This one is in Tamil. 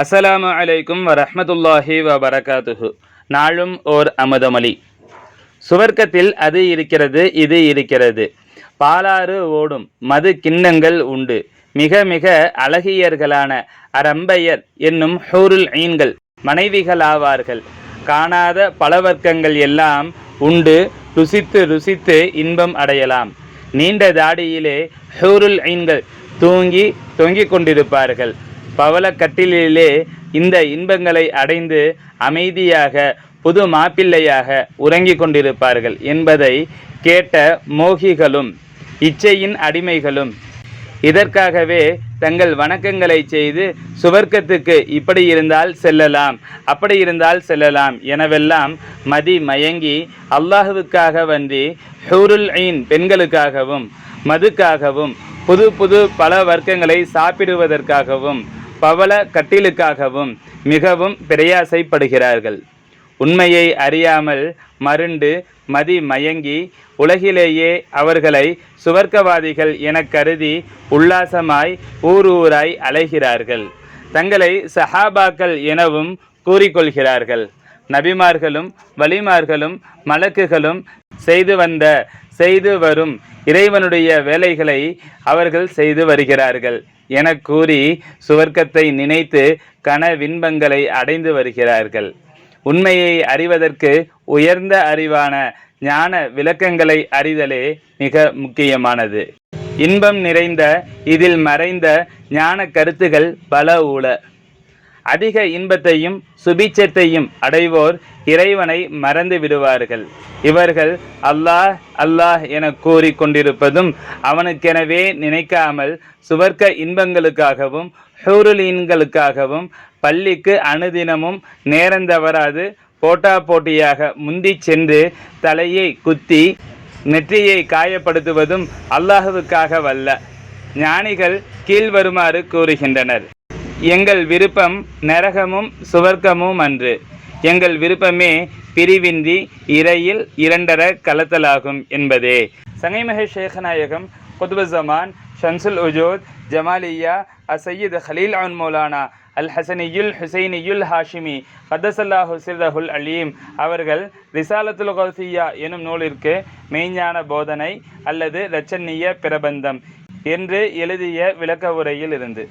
அஸ்ஸலாமு அலைக்கும் வரஹ்மத்துல்லாஹி வபரகாத்துஹு. நாளும் ஓர் அமுதமொழி. சுவர்க்கத்தில் அது இருக்கிறது இது இருக்கிறது. பாலாறு ஓடும் மது கிண்ணங்கள் உண்டு. மிக மிக அழகியர்களான அரம்பையர் என்னும் ஹூருல் ஐன்கள் மனைவிகளாவார்கள். காணாத பலவர்க்கங்கள் எல்லாம் உண்டு ருசித்து ருசித்து இன்பம் அடையலாம். நீண்ட தாடியிலே ஹூருல் ஐன்கள் தூங்கி தொங்கிக் கொண்டிருப்பார்கள். பவளக்கட்டிலே இந்த இன்பங்களை அடைந்து அமைதியாக புது மாப்பிள்ளையாக உறங்கிக் கொண்டிருப்பார்கள் என்பதை கேட்ட மோகிகளும் இச்சையின் அடிமைகளும் இதற்காகவே தங்கள் வணக்கங்களை செய்து சுவர்க்கத்துக்கு இப்படி இருந்தால் செல்லலாம் அப்படி இருந்தால் செல்லலாம் எனவெல்லாம் மதி மயங்கி அல்லாஹுவுக்காக வந்தி ஹூருல் ஐன் பெண்களுக்காகவும் மதுக்காகவும் புது புது பல வர்க்கங்களை சாப்பிடுவதற்காகவும் பவள கட்டிலுக்காகவும் மிகவும் பிரயாசைப்படுகிறார்கள். உண்மையை அறியாமல் மருண்டு மதி மயங்கி உலகிலேயே அவர்களை சுவர்க்கவாதிகள் என கருதி உல்லாசமாய் ஊர் ஊராய் அலைகிறார்கள். தங்களை சஹாபாக்கள் எனவும் கூறிக்கொள்கிறார்கள். நபிமார்களும் வலிமார்களும் மலக்குகளும் செய்து வந்த செய்து வரும் இறைவனுடைய வேலைகளை அவர்கள் செய்து வருகிறார்கள். என கூறி சுவர்க்கத்தை நினைத்து கனவின்பங்களை அடைந்து வருகிறார்கள். உண்மையை அறிவதற்கு உயர்ந்த அறிவான ஞான விளக்கங்களை அறிதலே மிக முக்கியமானது. இன்பம் நிறைந்த இதில் மறைந்த ஞான கருத்துகள் பல உள அதிக இன்பத்தையும் சுபிச்சத்தையும் அடைவோர் இறைவனை மறந்து விடுவார்கள். இவர்கள் அல்லாஹ் அல்லாஹ் என கூறிக் கொண்டிருப்பதும் அவனுக்கெனவே நினைக்காமல் சுவர்க்க இன்பங்களுக்காகவும் ஹூருலீன்களுக்காகவும் பள்ளிக்கு அனுதினமும் நேரந்தவராது போட்டா போட்டியாக முந்தி சென்று தலையை குத்தி நெற்றியை காயப்படுத்துவதும் அல்லாஹுவுக்காக வல்ல ஞானிகள் கீழ்வருமாறு கூறுகின்றனர். எங்கள் விருப்பம் நரகமும் சுவர்க்கமும் அன்று. எங்கள் விருப்பமே பிரிவின்றி இறையில் இரண்டர கலத்தலாகும் என்பதே. சங்கைமஹே ஷேഖநாயகம் குதுபுசமான் ஷன்சுல் உஜோத் ஜமாலியா அசையீத் ஹலீல் அன் மௌலானா அல் ஹசனியுல் ஹுசைனியுல் ஹாஷிமி கதசல்லா ஹுசிரஹுல் அலீம் அவர்கள் ரிசாலத்துல் கௌசியா எனும் நூலிற்கு மெய்ஞான போதனை அல்லது இரட்சண்ய பிரபந்தம் என்று எழுதிய விளக்க உரையில் இருந்து.